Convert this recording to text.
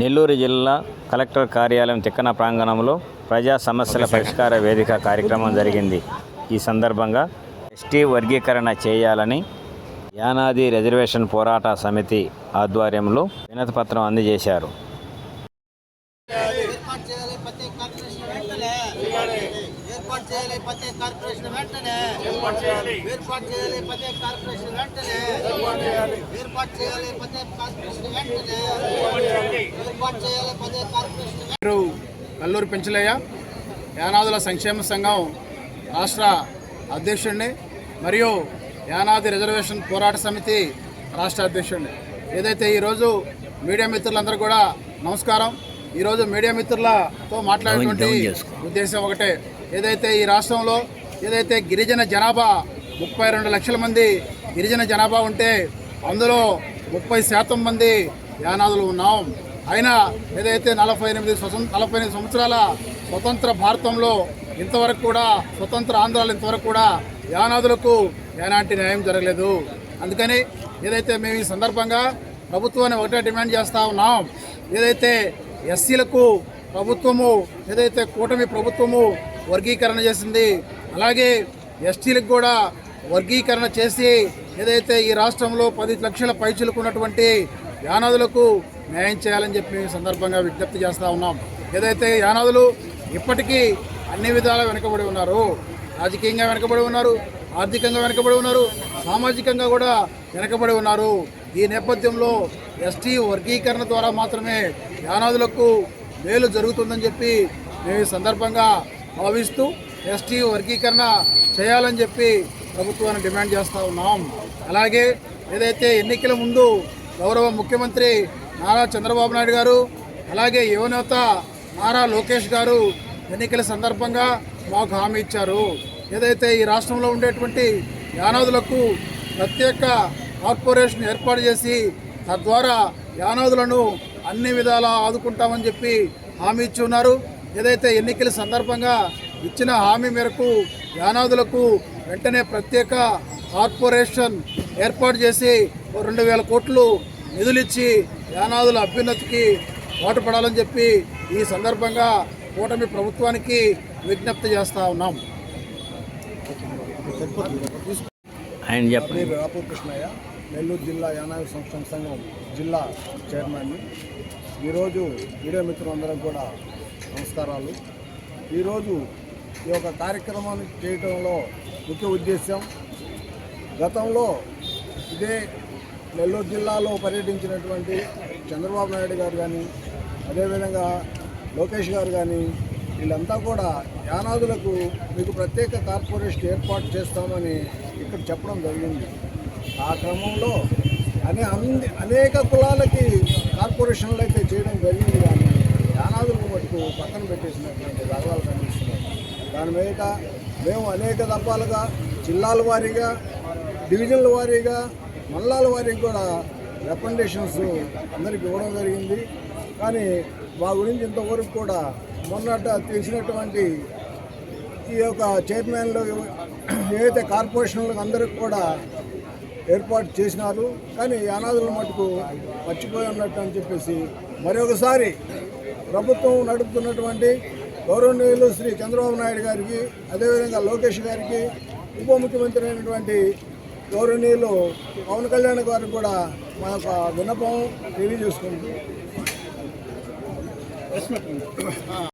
నెల్లూరు జిల్లా కలెక్టర్ కార్యాలయం తిక్కన ప్రాంగణంలో ప్రజా సమస్యల పరిష్కార వేదిక కార్యక్రమం జరిగింది. ఈ సందర్భంగా ఎస్టీ వర్గీకరణ చేయాలని యానాది రిజర్వేషన్ పోరాట సమితి ఆధ్వర్యంలో వినతిపత్రం అందజేశారు. ఏర్పాటు చేయాలి ప్రతి కార్పొరేషన్ వెంటనే. ఏర్పాటు చేయాలి. ప్రతి కార్పొరేషన్ వెంటనే. ఏర్పాటు చేయాలి. ఏర్పాటు చేయాలి ప్రతి కార్పొరేషన్ వెంటనే. ఏర్పాటు చేయాలి. ప్రతి కార్పొరేషన్ వెంటనే ఏర్పాటు చేయాలి ప్రతి కార్పొరేషన్ పేరు కల్లూరి పెంచలయ్య యానాదుల సంక్షేమ సంఘం రాష్ట్ర అధ్యక్షుడిని మరియు యానాది రిజర్వేషన్ పోరాట సమితి రాష్ట్ర అధ్యక్షుడిని. ఏదైతే ఈరోజు మీడియా మిత్రులందరూ కూడా నమస్కారం ఈరోజు మీడియా మిత్రులతో మాట్లాడేటువంటి ఉద్దేశం ఒకటే. ఏదైతే ఈ రాష్ట్రంలో ఏదైతే గిరిజన జనాభా ముప్పై రెండు లక్షల మంది గిరిజన జనాభా ఉంటే అందులో ముప్పై శాతం మంది యానాదులు ఉన్నాం. అయినా ఏదైతే నలభై ఎనిమిది స్వతం నలభై ఎనిమిది సంవత్సరాల స్వతంత్ర భారతంలో ఇంతవరకు కూడా స్వతంత్ర ఆంధ్రాలు ఇంతవరకు కూడా యానాదులకు ఎలాంటి న్యాయం జరగలేదు. అందుకని ఏదైతే మేము ఈ సందర్భంగా ప్రభుత్వాన్ని ఒకటే డిమాండ్ చేస్తూ ఉన్నాం. ఏదైతే ఎస్సీలకు ప్రభుత్వము ఏదైతే కూటమి ప్రభుత్వము వర్గీకరణ చేసింది. అలాగే ఎస్టీలకు కూడా వర్గీకరణ చేసి ఏదైతే ఈ రాష్ట్రంలో పది లక్షల పైచులకు ఉన్నటువంటి యానాదులకు న్యాయం చేయాలని చెప్పి సందర్భంగా విజ్ఞప్తి చేస్తూ ఉన్నాం. ఏదైతే యానాదులు ఇప్పటికీ అన్ని విధాలా వెనుకబడి ఉన్నారు రాజకీయంగా వెనుకబడి ఉన్నారు ఆర్థికంగా వెనుకబడి ఉన్నారు సామాజికంగా కూడా వెనుకబడి ఉన్నారు. ఈ నేపథ్యంలో ఎస్టీ వర్గీకరణ ద్వారా మాత్రమే యానాదులకు మేలు జరుగుతుందని చెప్పి మేము ఈ సందర్భంగా భావిస్తూ ఎస్టీ వర్గీకరణ చేయాలని చెప్పి ప్రభుత్వాన్ని డిమాండ్ చేస్తూ ఉన్నాం. అలాగే ఏదైతే ఎన్నికల ముందు గౌరవ ముఖ్యమంత్రి నారా చంద్రబాబు నాయుడు గారు అలాగే యువనేత నారా లోకేష్ గారు ఎన్నికల సందర్భంగా మాకు హామీ ఇచ్చారు. ఏదైతే ఈ రాష్ట్రంలో ఉండేటువంటి యానాదులకు ప్రత్యేక కార్పొరేషన్ ఏర్పాటు చేసి తద్వారా యానాదులను అన్ని విధాలా ఆదుకుంటామని చెప్పి హామీ ఇచ్చి ఉన్నారు. ఏదైతే ఎన్నికల సందర్భంగా ఇచ్చిన హామీ మేరకు యానాదులకు వెంటనే ప్రత్యేక కార్పొరేషన్ ఏర్పాటు చేసి రెండు వేల కోట్లు నిధులిచ్చి యానాదుల అభ్యున్నతికి పాటుపడాలని చెప్పి ఈ సందర్భంగా కూటమి ప్రభుత్వానికి విజ్ఞప్తి చేస్తా ఉన్నాం. ఆయన చెప్పండి. రాపు కృష్ణయ్య నెల్లూరు జిల్లా యానాది సంక్షేమ సంఘం జిల్లా చైర్మన్ని. ఈరోజు మీడియా మిత్రులందరం కూడా నమస్కారాలు. ఈరోజు ఈ యొక్క కార్యక్రమాన్ని చేయటంలో ముఖ్య ఉద్దేశం గతంలో ఇదే నెల్లూరు జిల్లాలో పర్యటించినటువంటి చంద్రబాబు నాయుడు గారు కానీ అదేవిధంగా లోకేష్ గారు కానీ వీళ్ళంతా కూడా యానాదులకు మీకు ప్రత్యేక కార్పొరేషన్ ఏర్పాటు చేస్తామని ఇక్కడ చెప్పడం జరిగింది. ఆ క్రమంలో అనే అనేక కులాలకి కార్పొరేషన్లు అయితే చేయడం జరిగింది కానీ యానాదులకు మటుకు పక్కన పెట్టేసినటువంటి దాఖలాలు కనిపిస్తున్నాయి. దాని మీద మేము అనేక దఫాలుగా జిల్లాల వారీగా డివిజన్ల వారీగా మండలాల వారికి కూడా రికమెండేషన్స్ అందరికి ఇవ్వడం జరిగింది. కానీ మా గురించి ఇంతవరకు కూడా మొన్నట తెలిసినటువంటి ఈ యొక్క చైర్మన్లు ఏదైతే కార్పొరేషన్లకు అందరికి కూడా ఏర్పాటు చేసినారు. కానీ ఈ అనాథుల మటుకు మర్చిపోయి ఉన్నట్టు అని చెప్పేసి మరొకసారి ప్రభుత్వం నడుపుతున్నటువంటి గౌరవనీయులు శ్రీ చంద్రబాబు నాయుడు గారికి అదేవిధంగా లోకేష్ గారికి ఉప ముఖ్యమంత్రి అయినటువంటి గౌరవనీయులు పవన్ కళ్యాణ్ గారికి కూడా మా యొక్క విన్నపం తెలియజేసుకుంటుంది